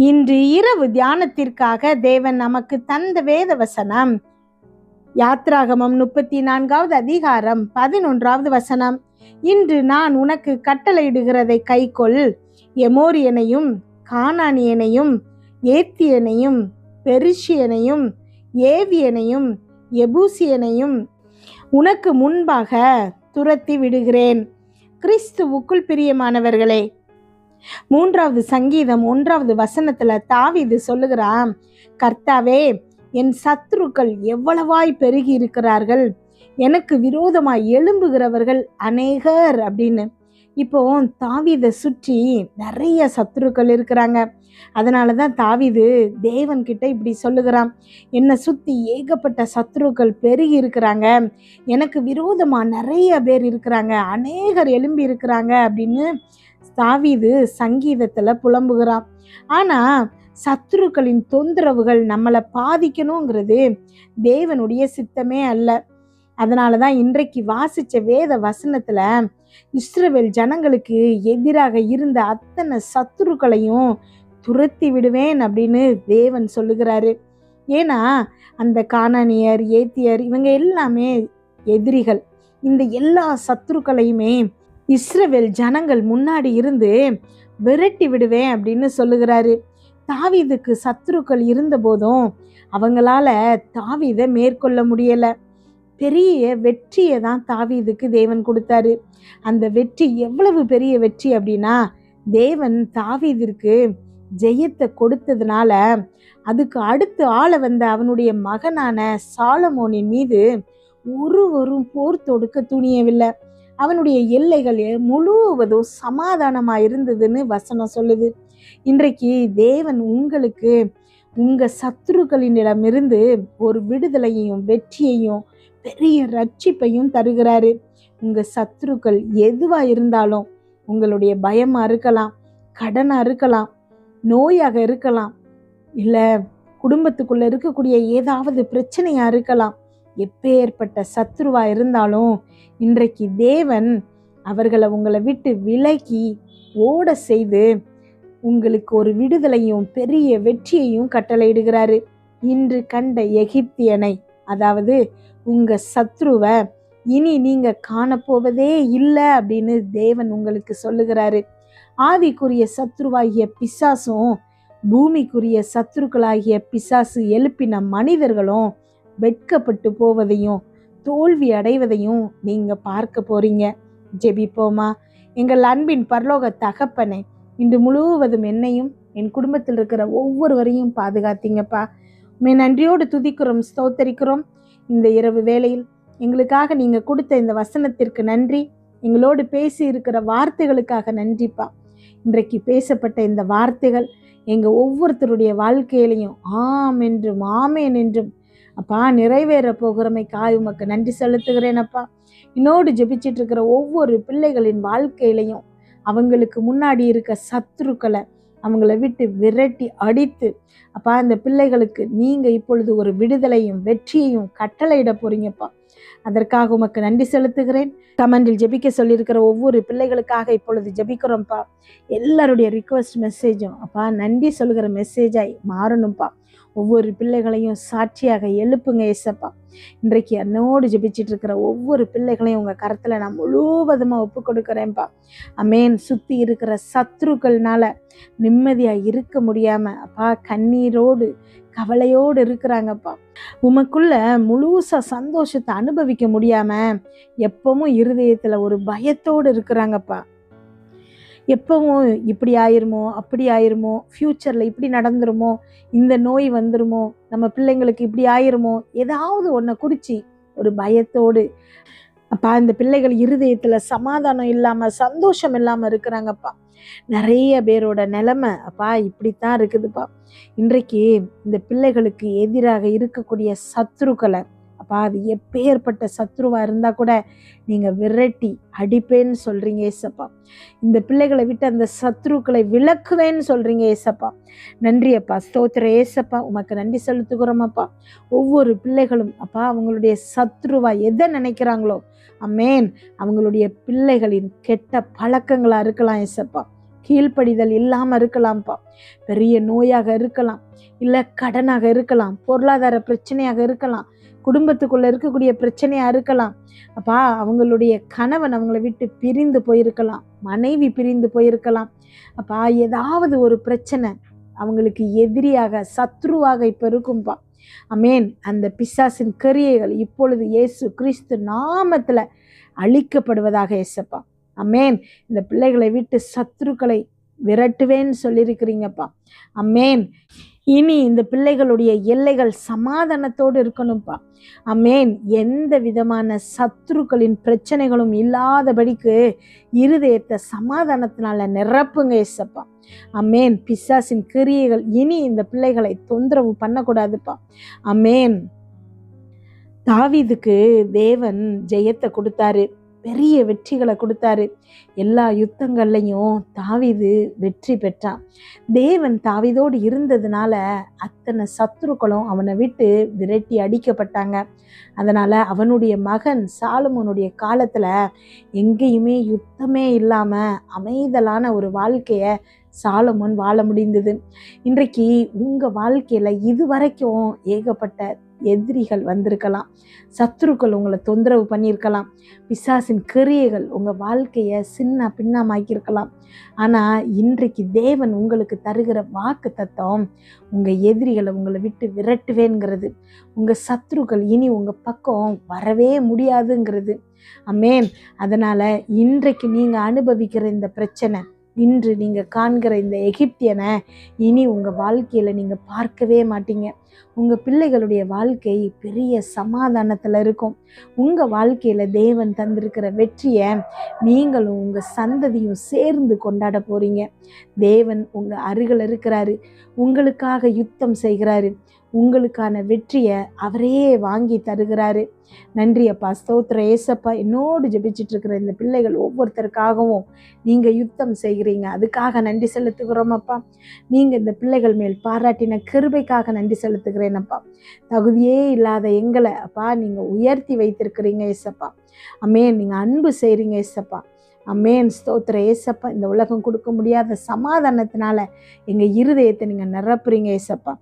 இன்று இரவு தியானத்திற்காக தேவன் நமக்கு தந்த வேத வசனம். யாத்ராகமம் முப்பத்தி நான்காவது அதிகாரம் பதினொன்றாவது வசனம். இன்று நான் உனக்கு கட்டளையிடுகிறதை கைக்கொள். எமோரியனையும் கானானியனையும் ஏத்தியனையும் பெருஷியனையும் ஏவியனையும் எபூசியனையும் உனக்கு முன்பாக துரத்தி விடுகிறேன். கிறிஸ்துவுக்குள் பிரியமானவர்களே மூன்றாவது சங்கீதம் ஒன்றாவது வசனத்துல தாவீது சொல்லுகிறான் கர்த்தாவே என் சத்துருக்கள் எவ்வளவாய் பெருகி இருக்கிறார்கள்? எனக்கு விரோதமாய் எழும்புகிறவர்கள் அநேகர் அப்படின்னு. இப்போ தாவிதை சுற்றி நிறைய சத்துருக்கள் இருக்கிறாங்க. அதனால தான் தாவிது தேவன்கிட்ட இப்படி சொல்லுகிறான் என்னை சுற்றி ஏகப்பட்ட சத்துருக்கள் பெருகி இருக்கிறாங்க. எனக்கு விரோதமாக நிறைய பேர் இருக்கிறாங்க. அநேகர் எழும்பி இருக்கிறாங்க அப்படின்னு தாவீது சங்கீதத்தில் புலம்புகிறான் ஆனால் சத்துருக்களின் தொந்தரவுகள் நம்மளை பாதிக்கணுங்கிறது தேவனுடைய சித்தமே அல்ல. அதனால தான் இன்றைக்கு வாசித்த வேத வசனத்தில் இஸ்ரவேல் ஜனங்களுக்கு எதிராக இருந்த அத்தனை சத்துருக்களையும் துரத்தி விடுவேன் அப்படின்னு தேவன் சொல்லுகிறாரு. ஏன்னா அந்த காணனியர் ஏத்தியர் இவங்க எல்லாமே எதிரிகள். இந்த எல்லா சத்துருக்களையுமே இஸ்ரவேல் ஜனங்கள் முன்னாடி இருந்து விரட்டி விடுவேன் அப்படின்னு சொல்லுகிறாரு. தாவீதுக்கு சத்துருக்கள் இருந்த போதும் அவங்களால தாவீதை மேற்கொள்ள முடியல. பெரிய வெற்றியை தான் தாவீதுக்கு தேவன் கொடுத்தாரு. அந்த வெற்றி எவ்வளவு பெரிய வெற்றி அப்படின்னா தேவன் தாவீதிற்கு ஜெயத்தை கொடுத்ததுனால அதுக்கு அடுத்து ஆள வந்த அவனுடைய மகனான சாலமோனின் மீது ஒருவரும் போர் தொடுக்க துணியவில்லை. அவனுடைய எல்லைகள் முழுவதும் சமாதானமாக இருந்ததுன்னு வசனம் சொல்லுது. இன்றைக்கு தேவன் உங்களுக்கு உங்கள் சத்துருக்களினிடமிருந்து ஒரு விடுதலையையும் வெற்றியையும் பெரிய ரட்சிப்பையும் தருகிறாரு. உங்கள் சத்துருக்கள் எதுவாக இருந்தாலும் உங்களுடைய பயமாக இருக்கலாம் கடனாக இருக்கலாம் நோயாக இருக்கலாம் இல்லை குடும்பத்துக்குள்ளே இருக்கக்கூடிய ஏதாவது பிரச்சனையாக இருக்கலாம் எப்பேற்பட்ட சத்ருவா இருந்தாலும் இன்றைக்கு தேவன் அவர்களை உங்களை விட்டு விலக்கி ஓட செய்து உங்களுக்கு ஒரு விடுதலையும் பெரிய வெற்றியையும் கட்டளையிடுகிறாரு. இன்று கண்ட எகிப்தியனை அதாவது உங்க சத்ருவை இனி நீங்க காணப்போவதே இல்லை அப்படின்னு தேவன் உங்களுக்கு சொல்லுகிறாரு. ஆவிக்குரிய சத்ருவாகிய பிசாசும் பூமிக்குரிய சத்ருக்களாகிய பிசாசு எழுப்பின மனிதர்களும் வெட்கப்பட்டு போவதையும் தோல்வி அடைவதையும் நீங்க பார்க்க போறீங்க. ஜெபிப்போமா? எங்கள் அன்பின் பரலோக தகப்பனை இன்று முழுவதும் என்னையும் என் குடும்பத்தில் இருக்கிற ஒவ்வொருவரையும் பாதுகாத்தீங்கப்பா. மே நன்றியோடு துதிக்கிறோம் ஸ்தோத்தரிக்கிறோம். இந்த இரவு வேளையில் எங்களுக்காக நீங்க கொடுத்த இந்த வசனத்திற்கு நன்றி. எங்களோடு பேசி இருக்கிற வார்த்தைகளுக்காக நன்றிப்பா. இன்றைக்கு பேசப்பட்ட இந்த வார்த்தைகள் எங்க ஒவ்வொருத்தருடைய வாழ்க்கையிலையும் ஆம் என்றும் ஆமேன் என்றும் அப்பா நிறைவேற போகிறமைக்காய் உமக்கு நன்றி செலுத்துகிறேன் அப்பா இன்னோடு ஜெபிச்சிட்டு இருக்கிற ஒவ்வொரு பிள்ளைகளின் வாழ்க்கையிலையும் அவங்களுக்கு முன்னாடி இருக்க சத்ருக்களை அவங்கள விட்டு விரட்டி அடித்து அப்பா அந்த பிள்ளைகளுக்கு நீங்கள் இப்பொழுது ஒரு விடுதலையும் வெற்றியையும் கட்டளையிட போறீங்கப்பா. அதற்காக உமக்கு நன்றி செலுத்துகிறேன். கமெண்டில் ஜெபிக்க சொல்லியிருக்கிற ஒவ்வொரு பிள்ளைகளுக்காக இப்பொழுது ஜெபிக்கிறோம்ப்பா. எல்லாருடைய ரிக்வஸ்ட் மெசேஜும் அப்பா நன்றி சொல்கிற மெசேஜாய் மாறணும்ப்பா. ஒவ்வொரு பிள்ளைகளையும் சாட்சியாக எழுப்புங்க ஏசப்பா. இன்றைக்கு என்னோடு ஜெபிச்சிட்டு இருக்கிற ஒவ்வொரு பிள்ளைகளையும் உங்கள் கரத்தில் நான் முழுவதுமாக ஒப்பு கொடுக்குறேன்ப்பா அமேன். சுற்றி இருக்கிற சத்ருக்கள்னால நிம்மதியாக இருக்க முடியாமல் அப்பா கண்ணீரோடு கவலையோடு இருக்கிறாங்கப்பா. உமக்குள்ள முழுசா சந்தோஷத்தை அனுபவிக்க முடியாம எப்பவும் இருதயத்துல ஒரு பயத்தோடு இருக்கிறாங்கப்பா. எப்பவும் இப்படி ஆயிருமோ அப்படி ஆயிருமோ ஃப்யூச்சரில் இப்படி நடந்துருமோ இந்த நோய் வந்துருமோ நம்ம பிள்ளைங்களுக்கு இப்படி ஆயிருமோ ஏதாவது ஒன்றை குறித்து ஒரு பயத்தோடு அப்பா இந்த பிள்ளைகள் இருதயத்தில் சமாதானம் இல்லாமல் சந்தோஷம் இல்லாமல் இருக்கிறாங்கப்பா. நிறைய பேரோட நிலைமை அப்பா இப்படித்தான் இருக்குதுப்பா. இன்றைக்கு இந்த பிள்ளைகளுக்கு எதிராக இருக்கக்கூடிய சத்ருக்களை அப்பா அது எப்பேற்பட்ட சத்ருவா இருந்தால் கூட நீங்கள் விரட்டி அடிப்பேன்னு சொல்கிறீங்க ஏசப்பா. இந்த பிள்ளைகளை விட்டு அந்த சத்ருக்களை விளக்குவேன்னு சொல்கிறீங்க ஏசப்பா. நன்றி அப்பா ஸ்தோத்திர ஏசப்பா உமக்கு நன்றி செலுத்துகிறோமப்பா ஒவ்வொரு பிள்ளைகளும் அப்பா அவங்களுடைய சத்ருவா எதை நினைக்கிறாங்களோ அமேன் அவங்களுடைய பிள்ளைகளின் கெட்ட பழக்கங்களாக இருக்கலாம் ஏசப்பா. கீழ்ப்படிதல் இல்லாமல் இருக்கலாம்ப்பா. பெரிய நோயாக இருக்கலாம். இல்லை கடனாக இருக்கலாம். பொருளாதார பிரச்சனையாக இருக்கலாம். குடும்பத்துக்குள்ளே இருக்கக்கூடிய பிரச்சனையாக இருக்கலாம். அப்பா அவங்களுடைய கணவன் அவங்கள விட்டு பிரிந்து போயிருக்கலாம். மனைவி பிரிந்து போயிருக்கலாம். அப்பா ஏதாவது ஒரு பிரச்சனை அவங்களுக்கு எதிரியாக சத்ருவாக இப்போ இருக்கும்பா. அமேன். அந்த பிசாசின் கரியைகள் இப்பொழுது இயேசு கிறிஸ்து நாமத்தில் அழிக்கப்படுவதாக ஏசப்பா அமேன். இந்த பிள்ளைகளை விட்டு சத்ருக்களை விரட்டுவேன்னு சொல்லியிருக்கிறீங்கப்பா. அம்மேன். இனி இந்த பிள்ளைகளுடைய எல்லைகள் சமாதானத்தோடு இருக்கணும்ப்பா. அமேன் எந்த விதமான சத்துருக்களின் பிரச்சனைகளும் இல்லாதபடிக்கு இருதயத்தை சமாதானத்தினால நிரப்புங்க ஏசப்பா. அமேன் பிசாசின் கிரியைகள் இனி இந்த பிள்ளைகளை தொந்தரவு பண்ணக்கூடாதுப்பா. அம்மேன். தாவிதுக்கு தேவன் ஜெயத்தை கொடுத்தாரு. பெரிய வெற்றிகளை கொடுத்தாரு. எல்லா யுத்தங்கள்லையும் தாவிது வெற்றி பெற்றான். தேவன் தாவிதோடு இருந்ததுனால அத்தனை சத்துருக்களும் அவனை விட்டு விரட்டி அடிக்கப்பட்டாங்க. அதனால் அவனுடைய மகன் சாலமோனுடைய காலத்தில் எங்கேயுமே யுத்தமே இல்லாமல் அமைதலான ஒரு வாழ்க்கையை சாலமோன் வாழ முடிந்தது. இன்றைக்கு உங்கள் வாழ்க்கையில் இது வரைக்கும் ஏகப்பட்ட எதிரிகள் வந்திருக்கலாம். சத்துருக்கள் உங்களை தொந்தரவு பண்ணியிருக்கலாம். பிசாசின் கிரியைகள் உங்கள் வாழ்க்கையை சின்ன பின்னமாக்கியிருக்கலாம். ஆனால் இன்றைக்கு தேவன் உங்களுக்கு தருகிற வாக்கு தத்துவம் உங்கள் எதிரிகளை உங்களை விட்டு விரட்டுவேங்கிறது உங்கள் சத்துருக்கள் இனி உங்கள் பக்கம் வரவே முடியாதுங்கிறது. அமேன். அதனால் இன்றைக்கு நீங்கள் அனுபவிக்கிற இந்த பிரச்சனை இன்று நீங்கள் காண்கிற இந்த எகிப்தியனை இனி உங்கள் வாழ்க்கையில் நீங்கள் பார்க்கவே மாட்டீங்க. உங்கள் பிள்ளைகளுடைய வாழ்க்கை பெரிய சமாதானத்தில் இருக்கும். உங்கள் வாழ்க்கையில் தேவன் தந்திருக்கிற வெற்றியை நீங்களும் உங்கள் சந்ததியும் சேர்ந்து கொண்டாட போகிறீங்க தேவன் உங்கள் அருகில் இருக்கிறாரு. உங்களுக்காக யுத்தம் செய்கிறாரு. உங்களுக்கான வெற்றியை அவரே வாங்கி தருகிறாரு. நன்றி அப்பா ஸ்தோத்திர ஏசப்பா என்னோடு ஜெபிச்சிட்டு இருக்கிற இந்த பிள்ளைகள் ஒவ்வொருத்தருக்காகவும் நீங்கள் யுத்தம் செய்கிறீங்க. அதுக்காக நன்றி செலுத்துகிறோம் அப்பா. நீங்கள் இந்த பிள்ளைகள் மேல் பாராட்டின கிருபைக்காக நன்றி செலுத்துகிறேன் அப்பா. தகுதியே இல்லாத எங்களை அப்பா நீங்கள் உயர்த்தி வைத்திருக்கிறீங்க ஏசப்பா. அமே நீங்கள் அன்பு செய்கிறீங்க ஏசப்பா. அம்மேன் ஸ்தோத்திர ஏசப்பா இந்த உலகம் கொடுக்க முடியாத சமாதானத்தினால எங்கள் இருதயத்தை நீங்கள் நிரப்புறீங்க ஏசப்பா.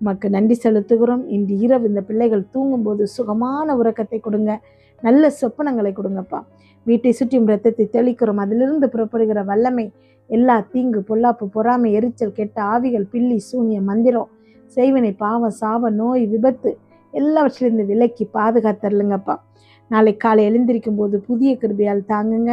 உமக்கு நன்றி செலுத்துகிறோம். இன்று இரவு இந்த பிள்ளைகள் தூங்கும்போது சுகமான உறக்கத்தை கொடுங்க. நல்ல சொப்பனங்களை கொடுங்கப்பா. வீட்டை சுற்றியும் ரத்தத்தை தெளிக்கிறோம். அதிலிருந்து புறப்படுகிற வல்லமை எல்லா தீங்கு பொல்லாப்பு பொறாமை எரிச்சல் கெட்ட ஆவிகள் பில்லி சூனிய மந்திரம் செய்வினை பாவம் சாவ நோய் விபத்து எல்லாவற்றிலிருந்து விலக்கி பாதுகாத்தரலுங்கப்பா நாளை காலை எழுந்திருக்கும் போது புதிய கிருபையால் தாங்குங்க.